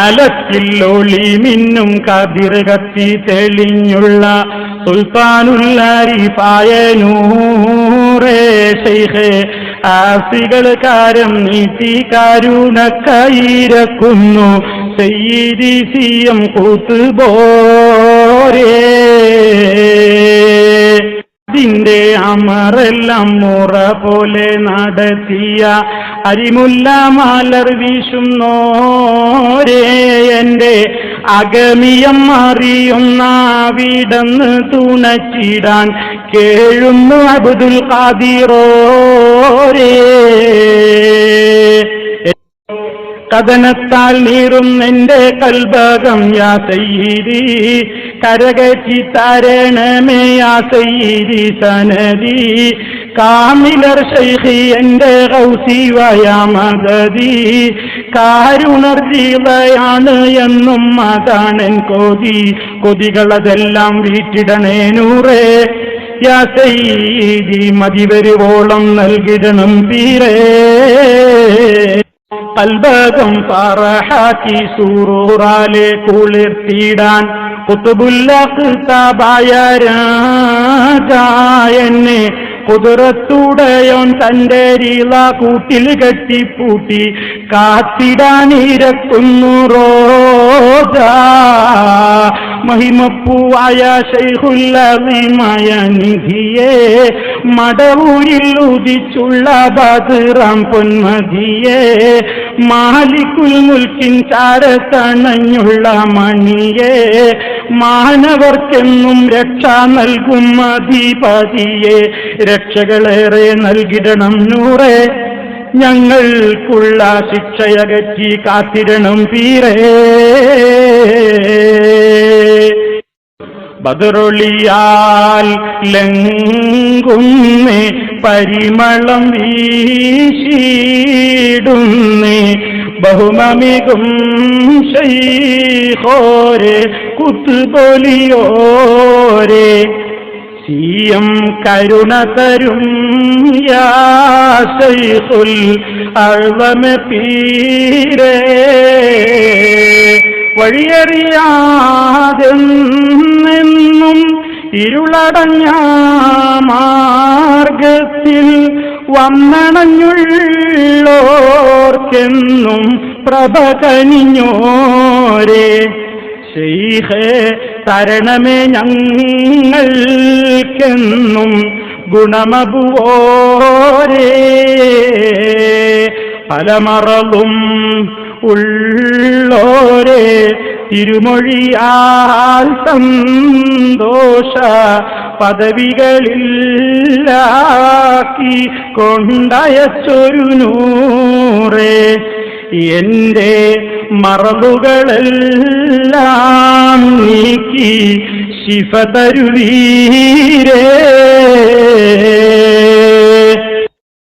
അലക്കില്ലൊളി മിന്നും കതിർ കത്തി തെളിഞ്ഞുള്ള സുൽത്താനുല്ലാരിഫായ നൂറേ ശൈഖേ. ആസികൾ കാരം നീട്ടി കരുണക്കയിരക്കുന്നു സയ്യിദി സിയം കൂത്തുപോരേ അതിന്റെ അമറെല്ലാം മുറ പോലെ നടത്തിയ അരിമുല്ല മാലർ വീശുന്നോരേ എന്റെ അഗമിയം അറിയുന്ന വിടന്ന് തുണച്ചിടാൻ കേഴുന്നു അബ്ദുൽ ഖാദിറോരേ. കഥനത്താൽ നീറും നിന്റെ കൽഭാഗം യാ സയ്യിരി കരകറ്റി തരണമേ യാ സയ്യിരി സനദി. കാമിലർ ശൈഖി എന്റെ ഗൗസിവയാ മദതി കാരുണർ ജീവയാണ് എന്നും അതാണെൻ കൊതി. കൊതികളതെല്ലാം വീട്ടിടണേ നൂറേ. യാ വരുവോളം നൽകിടണം പീരേ. കൽബകം പറഹാക്കി സൂറൂറാലെ കുളിർത്തിടാൻ കുത്തുബുല്ലായ രാജായെന്നെ കുതിരത്തുടയോൻ തന്റെ രീള കൂട്ടിൽ കെട്ടിപ്പൂട്ടി കാത്തിടാനിരക്കുന്നു റോജ. മഹിമപ്പൂവായ ശൈഹുല്ലമയ നിധിയെ മടവൂരിൽ ഉദിച്ചുള്ള ബദറാം പൊന്മതിയെ മാലിക്കുൽ മുൽക്കിൻ ചാരത്തണഞ്ഞുള്ള മണിയെ മാനവർക്കെന്നും രക്ഷ നൽകും അധിപതിയെ രക്ഷകളേറെ നൽകിടണം നൂറേ ഞങ്ങൾക്കുള്ള ശിക്ഷയകറ്റി കാത്തിടണം പീരേ. ബദറൊളിയാൽ ലങ്കുന്നേ പരിമളം വീശിടുന്നേ ബഹുമമികും ശൈഹോരെ കുത്തുപൊലിയോരെ. സീയം കരുണ തരും യാ അഴവമ അഴ്വമ പീരേ. വഴിയറിയാതെന്നും ഇരുളടഞ്ഞ മാർഗത്തിൽ വന്നണഞ്ഞുള്ളോർക്കെന്നും പ്രഭ കനിഞ്ഞോരെ. ശൈഖേ തരണമേ ഞങ്ങൾക്കെന്നും ഗുണമബുവോരേ പലമറവും ഉള്ളോരെ തിരുമൊഴിയാൽ സന്തോഷ പദവികളില്ലാക്കി കൊണ്ടയച്ചൊരു നൂറേ. എന്റെ മറവുകളെല്ലാം നീക്കി ശിഫ തരുവീരേ.